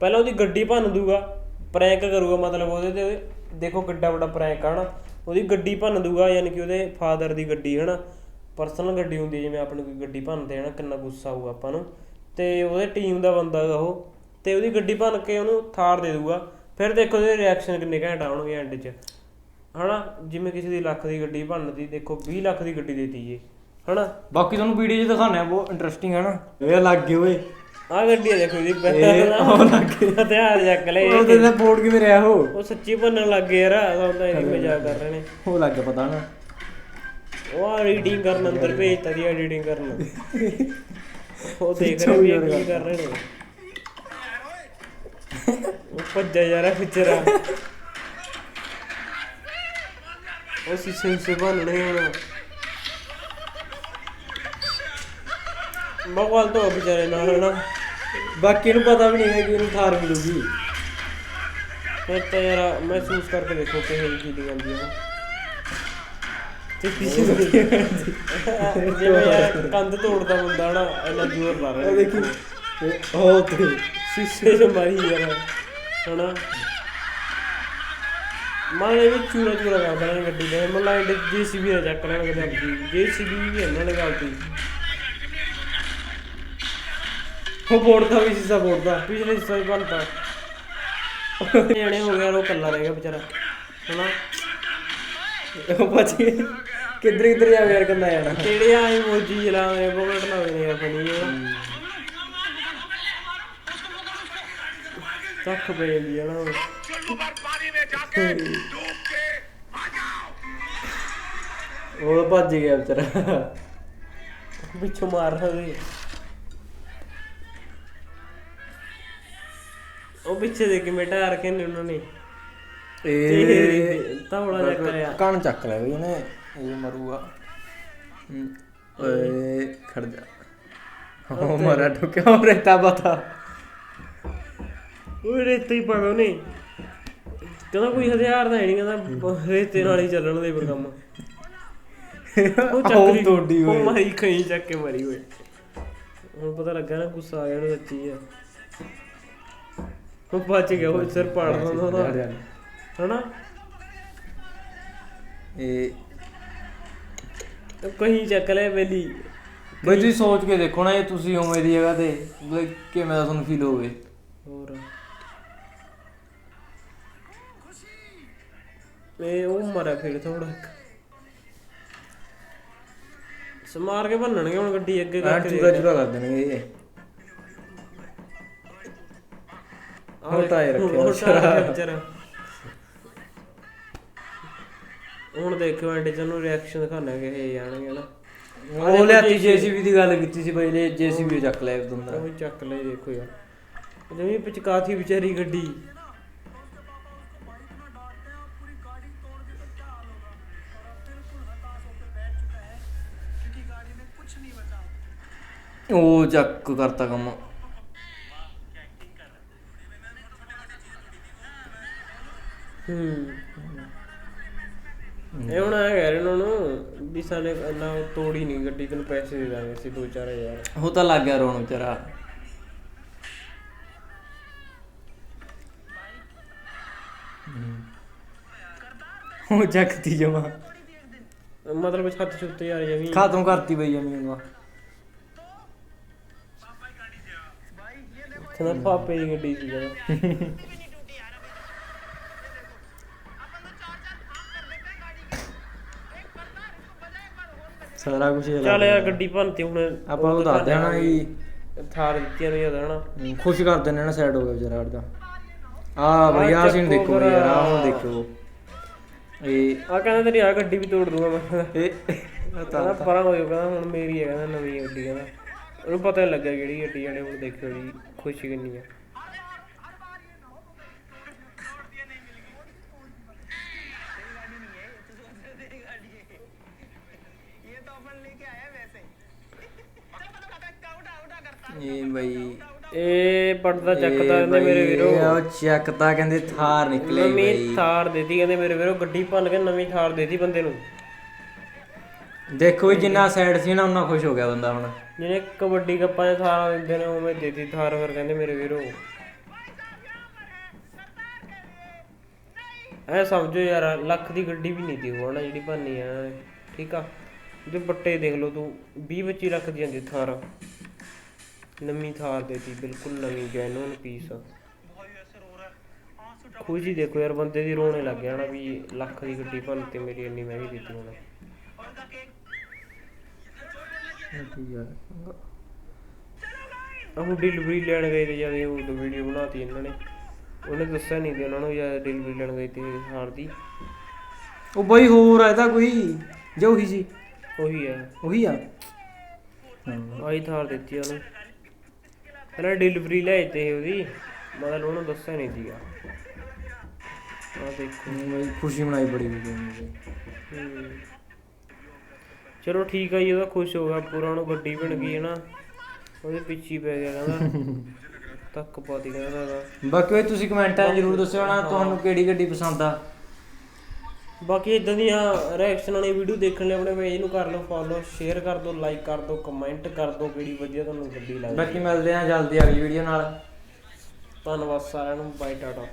ਪਹਿਲਾਂ ਉਹਦੀ ਗੱਡੀ ਭੰਨ ਦੂਗਾ ਪ੍ਰੈਂਕ ਕਰੂਗਾ ਮਤਲਬ ਉਹਦੇ ਤੇ ਦੇਖੋ ਕਿੱਡਾ ਵੱਡਾ ਪ੍ਰੈਂਕ ਆ ਹਨਾ। ਉਹਦੀ ਗੱਡੀ ਭੰਨ ਦੂਗਾ ਯਾਨੀ ਕਿ ਉਹਦੇ ਫਾਦਰ ਦੀ ਗੱਡੀ ਹਨਾ। ਪਰਸਨਲ ਗੱਡੀ ਹੁੰਦੀ ਜਿਵੇਂ ਆਪਣੀ ਕੋਈ ਗੱਡੀ ਭੰਨਦੇ ਹਨਾ ਕਿੰਨਾ ਗੁੱਸਾ ਆਊਗਾ ਆਪਾਂ ਨੂੰ। ਤੇ ਉਹਦੇ ਟੀਮ ਦਾ ਬੰਦਾ ਗਾ ਉਹ ਤੇ ਉਹਦੀ ਗੱਡੀ ਭੰਨ ਕੇ ਉਹਨੂੰ ਥਾਰ ਦੇ ਦੂਗਾ। ਫਿਰ ਦੇਖੋ ਉਹਦੇ ਰਿਐਕਸ਼ਨ ਕਿੰਨੇ ਘੈਂਟ ਆਉਣਗੇ ਐਂਡ 'ਚ। ਹਨਾ ਜਿਵੇਂ ਕਿਸੇ ਦੀ ਲੱਖ ਦੀ ਗੱਡੀ ਭੰਨਦੀ ਦੇਖੋ 20 ਲੱਖ ਦੀ ਗੱਡੀ ਦੇਤੀ ਏ ਹਨਾ। ਬਾਕੀ ਤੁਹਾਨੂੰ ਵੀਡੀਓ 'ਚ ਦਿਖਾਉਂਦੇ ਆ ਬਹੁਤ ਇੰਟਰਸਟਿੰਗ ਹੈ ਨਾ। ਇਹ ਲੱਗ ਗਏ ਓਏ। ਆ ਗੱਡੀ ਆ ਦੇਖੋ ਇਹ ਪਹਿਲਾਂ ਉਹ ਲੱਗ ਹਥਿਆਰ ਚੱਕ ਲਏ। ਉਹਦੇ ਦਾ ਬੋਰਡ ਕਿਵੇਂ ਰਿਹਾ ਉਹ? ਉਹ ਸੱਚੀ ਭੰਨਣ ਲੱਗ ਗਏ ਯਾਰ ਸੌਦਾ ਇਹਦੀ ਮਜ਼ਾਕ ਕਰ ਰਹੇ ਨੇ। ਉਹ ਲੱਗ ਗਿਆ ਪਤਾ ਨਾ। ਉਹ ਆ ਰੀਡਿੰਗ ਕਰਨ ਅੰਦਰ ਭੇਜਤਾ ਦੀ ਐਡੀਟਿੰਗ ਕਰਨ। ਉਹ ਦੇਖ ਰਹੇ ਵੀ ਇਹ ਕੀ ਕਰ ਰਹੇ ਨੇ। ਉਹ ਭੱਜਿਆ ਜਾ ਰਿਹਾ ਵਿਚਾਰਾ ਉਹ ਸਿਸੇ ਸੇ ਬਣਨੇ ਹੁਣ ਮਗਵਾਲ ਤੋਂ ਵਿਚਾਰੇ ਨਾਲ ਹਨਾ। ਬਾਕੀ ਨੂੰ ਪਤਾ ਵੀ ਨਹੀਂ ਹੈ ਕਿ ਇਹਨੂੰ ਥਾਰ ਮਿਲੂਗੀ। ਫਿਰ ਤਾਂ ਯਾਰ ਮਹਿਸੂਸ ਕਰਕੇ ਦੇਖੋ ਕਿਹੋ ਜਿਹੀ ਫੀਲਿੰਗ ਆਉਂਦੀ ਹੈ। ਤੇ ਪਿੱਛੇ ਜਿਵੇਂ ਕੰਧ ਤੋੜਦਾ ਹੁੰਦਾ ਨਾ ਇੰਨਾ ਜ਼ੋਰ ਲਾ ਰਿਹਾ ਦੇਖੀ। ਇਹ- ਉਹ ਤੇ ਸ਼ੀਸ਼ੇ 'ਚ ਮਾਰੀ ਯਾਰ। ਹਨਾ? ਮਾਰੇ ਵੀ ਚੂਰਾ ਚੂਰਾ ਕਰ ਦੇਣਾ ਗੱਡੀ ਦੇ। ਮਨ ਲਾਈਟ ਜੀਸੀਬੀ ਦਾ ਚੱਕ ਲੈਣ ਕਦੇ ਆਪਦੀ ਜੀਸੀਬੀ ਵੀ ਇਹਨਾਂ ਨੇ ਗਲਤੀ ਉਹ ਬੋਰਡ ਦਾ ਵੀ ਸੀਸਾ ਬੋਰਡ ਦਾ ਪਿਛਲੇ ਹਿੱਸੇ ਹੀ ਬਣਤਾ ਜਣੇ ਹੋ ਗਿਆ, ਉਹ ਕੱਲਾ ਰਹਿ ਗਿਆ ਵਿਚਾਰਾ, ਹਨਾ? ਉਹ ਬਚ ਕਿੱਧਰ ਕਿੱਧਰ ਜਾ ਯਾਰ ਕੰਦਾ ਯਾਰ। ਕਿਹੜੇ ਆ ਇਮੋਜੀ ਚਲਾਉਂਦੇ ਬਹੁਤ ਲਾਉਂਦੇ ਨੇ ਯਾਰ ਫਨੀ ਹੈ ਚੱਕ ਪੈ ਉਹ। ਭੱਜ ਗਿਆ ਵਿਚਾਰਾ। ਪਿੱਛੋਂ ਮਾਰ ਰਹੇ ਉਹ ਪਿੱਛੇ ਦੇ ਕਿਵੇਂ ਢਾਰ ਰੱਖੇ ਨੇ ਉਹਨਾਂ ਨੇ। ਇਹ ਤੌੜਾ ਜਿਹਾ ਕਰਿਆ ਕਣ ਚੱਕ ਲਿਆ ਬਈ ਉਹਨੇ ਇਹ ਮਰੂਗਾ। ਓਏ ਖੜ ਜਾ। ਉਹ ਮਾਰਾ ਠੁਕਿਆ ਉਹ ਰੇਤਾ ਬਤਾ ਉਹ ਰੇਤੇ ਹੀ ਪਾਗਾ ਉਹਨੇ। ਕਹਿੰਦਾ ਕੋਈ ਹਥਿਆਰ ਤਾਂ ਹੈ ਨਹੀਂ ਕਹਿੰਦਾ ਰੇਤੇ ਨਾਲ ਹੀ ਚੱਲਣ ਦੇ ਪਰ ਕੰਮ। ਉਹ ਉਹ ਚੱਕਰੀ ਤੋੜੀ ਉਹ ਹੋਏ। ਮਾਰੀ ਖਈ ਚੱਕ ਕੇ ਮਰੀ ਹੋਏ। ਹੁਣ ਪਤਾ ਲੱਗਾ ਨਾ ਗੁੱਸਾ ਆ ਗਿਆ ਉਹਨੂੰ ਸੱਚੀ ਆ। ਉਹ ਬਚ ਗਿਆ ਉਹ ਸਿਰ ਪਾੜ ਦਿੰਦਾ ਉਹਦਾ। ਹਨਾ? ਇਹ ਕਹੀਂ ਚੱਕ ਲੈ ਵੇਲੀ ਬਈ ਤੁਸੀਂ ਸੋਚ ਕੇ ਦੇਖੋ ਨਾ ਇਹ ਤੁਸੀਂ ਹੋ ਮੇਰੀ ਜਗ੍ਹਾ ਤੇ ਬਈ ਕਿਵੇਂ ਦਾ ਤੁਹਾਨੂੰ ਫੀਲ ਹੋਵੇ। ਹੋਰ। ਇਹ ਉਹ ਮਰਿਆ ਫਿਰ ਥੋੜਾ ਸਮਾਰ ਕੇ ਭੰਨਣਗੇ ਹੁਣ ਗੱਡੀ ਅੱਗੇ ਕਰਕੇ ਚੂਰਾ ਚੂਰਾ ਕਰ ਦੇਣਗੇ ਇਹ। ਹੁਣ ਤਾਂ ਇਹ ਰੱਖਿਆ ਹੁਣ ਤਾਂ ਇਹ ਰੱਖਿਆ ਵਿਚਾਰਾ। ਹੁਣ ਦੇਖਿਓ ਐਂਡ ਚ ਨੂੰ ਰਿਐਕਸ਼ਨ ਦਿਖਾਣਾ ਕਿ ਇਹ ਜਾਣਗੇ ਨਾ। ਉਹ ਲਿਆਤੀ ਜੀਸੀਬੀ ਦੀ ਗੱਲ ਕੀਤੀ ਸੀ ਬਈ ਲੈ ਜੀਸੀਬੀ ਚੱਕ ਲਿਆ ਇੱਕ ਬੰਦਾ ਉਹ ਚੱਕ ਲੈ ਦੇਖੋ ਯਾਰ। ਜਿਵੇਂ ਪਿਚਕਾਥੀ ਵਿਚਾਰੀ ਗੱਡੀ। ਉਹ ਚੱਕ ਕਰਤਾ ਕੰਮ। ਹੂੰ। ਇਹ ਹੁਣ ਆ ਕਹਿ ਰਹੇ ਉਹਨਾਂ ਨੂੰ ਵੀ ਸਾਡੇ ਇੰਨਾ ਤੋੜੀ ਨਹੀਂ ਗੱਡੀ ਤੈਨੂੰ ਪੈਸੇ ਦੇ ਦਾਂਗੇ ਅਸੀਂ 2-4000 ਉਹ ਤਾਂ ਲੱਗ ਗਿਆ ਰੋਣ ਵਿਚਾਰਾ ਉਹ ਚੱਕਤੀ ਜਮਾ। ਮਤਲਬ ਛੱਤ ਛੁੱਤ ਯਾਰ ਜਮੀ ਖਾਤਮ ਕਰਤੀ ਬਈ ਜਮੀ ਉਹਦਾ ਕਹਿੰਦਾ ਪਾਪੇ ਦੀ ਗੱਡੀ ਸੀ ਕਹਿੰਦਾ ਸਾਰਾ ਕੁਝ ਚੱਲ ਯਾਰ ਗੱਡੀ ਭੰਨਤੀ ਹੁਣ। ਆਪਾਂ ਨੂੰ ਦੱਸ ਦੇਣਾ ਜੀ ਥਾਰ ਦਿੱਤੀਆਂ ਨੂੰ ਯਾਦ ਹਨਾ। ਖੁਸ਼ ਕਰ ਦਿੰਦੇ ਨਾ ਸਾਈਡ ਹੋ ਗਿਆ ਵਿਚਾਰਾ ਜਾ ਆ ਬਈ ਆ ਸੀਨ ਦੇਖੋ ਯਾਰ ਆਹ ਹੁਣ। ਦੇਖੋ। ਇਹ ਆ ਕਹਿੰਦਾ ਤੇਰੀ ਆ ਗੱਡੀ ਵੀ ਤੋੜ ਦੂੰਗਾ ਮੈਂ ਇਹ ਕਹਿੰਦਾ ਪਰਾਂ ਹੋ ਕਹਿੰਦਾ ਹੁਣ ਮੇਰੀ ਹੈ ਕਹਿੰਦਾ ਨਵੀਂ ਗੱਡੀ ਕਹਿੰਦਾ। ਉਹਨੂੰ ਪਤਾ ਨਹੀਂ ਲੱਗਾ ਕਿਹੜੀ ਗੱਡੀ ਜਾਣੇ ਹੁਣ ਦੇਖਿਓ ਜੀ ਖੁਸ਼ੀ ਕਿੰਨੀ ਹੈ ਇਹ ਬਈ। ਇਹ ਪੜਦਾ ਚੱਕਦਾ ਇਹਨੇ ਮੇਰੇ ਵੀਰੋ। ਉਹ ਚੱਕਦਾ ਕਹਿੰਦੇ ਥਾਰ ਨਿਕਲੇ ਬਈ। ਨਵੀਂ ਥਾਰ ਦੇਤੀ ਕਹਿੰਦੇ ਮੇਰੇ ਵੀਰੋ ਗੱਡੀ ਭੰਨ ਕੇ ਨਵੀਂ ਥਾਰ ਦੇਤੀ ਬੰਦੇ ਨੂੰ। ਦੇਖੋ ਜਿੰਨਾ ਸਾਈਡ ਸੀ ਨਾ ਉਹਨਾਂ ਖੁਸ਼ ਹੋ ਗਿਆ ਬੰਦਾ ਹੁਣ। ਜਿਹਨੇ ਕਬੱਡੀ ਕੱਪਾਂ ਦੇ ਥਾਰਾਂ ਦਿੰਦੇ ਨੇ ਉਵੇਂ ਦੇਤੀ ਥਾਰ ਫਿਰ ਕਹਿੰਦੇ ਮੇਰੇ ਵੀਰੋ। ਐ ਸਮਝੋ ਯਾਰ ਲੱਖ ਦੀ ਗੱਡੀ ਵੀ ਨਹੀਂ ਦੀ ਹੋਣਾ ਜਿਹੜੀ ਭਾਨੀ ਆ। ਠੀਕ ਆ? ਜੇ ਬੱਟੇ ਦੇਖ ਲਓ ਤੂੰ 20 25 ਲੱਖ ਦੀ ਜਾਂਦੀ ਥਾਰ। ਨਵੀਂ ਥਾਰ ਦੇਤੀ ਬਿਲਕੁਲ ਨਵੀਂ ਜੈਨੂਨ ਪੀਸ ਖੁਸ਼ੀ ਦੇਖੋ ਯਾਰ ਬੰਦੇ ਦੀ ਰੋਣੇ ਲੱਗ ਗਿਆ ਨਾ ਵੀ ਲੱਖ ਦੀ ਗੱਡੀ ਭੰਨ ਤੇ ਮੇਰੀ ਇੰਨੀ ਮਹਿੰਗੀ ਦਿੱਤੀ ਆ ਉਹ ਡਿਲੀਵਰੀ ਲੈਣ ਗਏ ਤੇ ਜਦ ਉਹ ਵੀਡੀਓ ਬਣਾਤੀ ਇਹਨਾਂ ਨੇ। ਉਹਨੇ ਦੱਸਿਆ ਨਹੀਂ ਤੇ ਉਹਨਾਂ ਨੂੰ ਜਦ ਡਿਲੀਵਰੀ ਲੈਣ ਗਏ ਤੇ ਹਾਰ ਦੀ ਉਹ ਬਈ ਹੋਰ ਆ ਇਹਦਾ ਕੋਈ ਜੇ ਉਹੀ ਸੀ। ਉਹੀ ਆ। ਉਹੀ ਆ? ਆਈ ਥਾਰ ਦਿੱਤੀ ਉਹਨੂੰ। ਪਹਿਲਾਂ ਡਿਲੀਵਰੀ ਲੈ ਤੇ ਉਹਦੀ। ਮਤਲਬ ਉਹਨੂੰ ਦੱਸਿਆ ਨਹੀਂ ਸੀਗਾ। ਆ ਦੇਖੋ। ਬਈ ਖੁਸ਼ੀ ਮਨਾਈ ਬੜੀ ਗਈ ਹਮ। ਚਲੋ ਠੀਕ ਆ ਜੀ ਉਹਦਾ ਖੁਸ਼ ਹੋ ਗਿਆ ਪੂਰਾ ਉਹਨੂੰ ਗੱਡੀ ਬਣ ਗਈ ਹੈ ਨਾ। ਉਹਦੇ ਪਿੱਛੇ ਹੀ ਪੈ ਗਿਆ ਕਹਿੰਦਾ। ਤੱਕ ਪਾਤੀ ਕਹਿੰਦਾ। ਬਾਕੀ ਬਈ ਤੁਸੀਂ ਕਮੈਂਟਾਂ 'ਚ ਜ਼ਰੂਰ ਦੱਸਿਓ ਨਾ ਤੁਹਾਨੂੰ ਕਿਹੜੀ ਗੱਡੀ ਪਸੰਦ ਆ। ਬਾਕੀ ਇਦਾਂ ਦੀਆਂ ਰਿਐਕਸ਼ਨ ਵਾਲੀ ਵੀਡੀਓ ਦੇਖਣ ਲਈ ਆਪਣੇ ਪੇਜ ਨੂੰ ਕਰ ਲਓ ਫੋਲੋ ਸ਼ੇਅਰ ਕਰ ਦਿਓ ਲਾਈਕ ਕਰ ਦਿਓ ਕਮੈਂਟ ਕਰ ਦਿਓ ਕਿਹੜੀ ਵਧੀਆ ਤੁਹਾਨੂੰ ਗੱਡੀ ਲੱਗਦੀ। ਬਾਕੀ ਮਿਲਦੇ ਆ ਜਲਦੀ ਅਗਲੀ ਵੀਡੀਓ ਨਾਲ। ਧੰਨਵਾਦ ਸਾਰਿਆਂ ਨੂੰ ਬਾਈ ਟਾਟਾ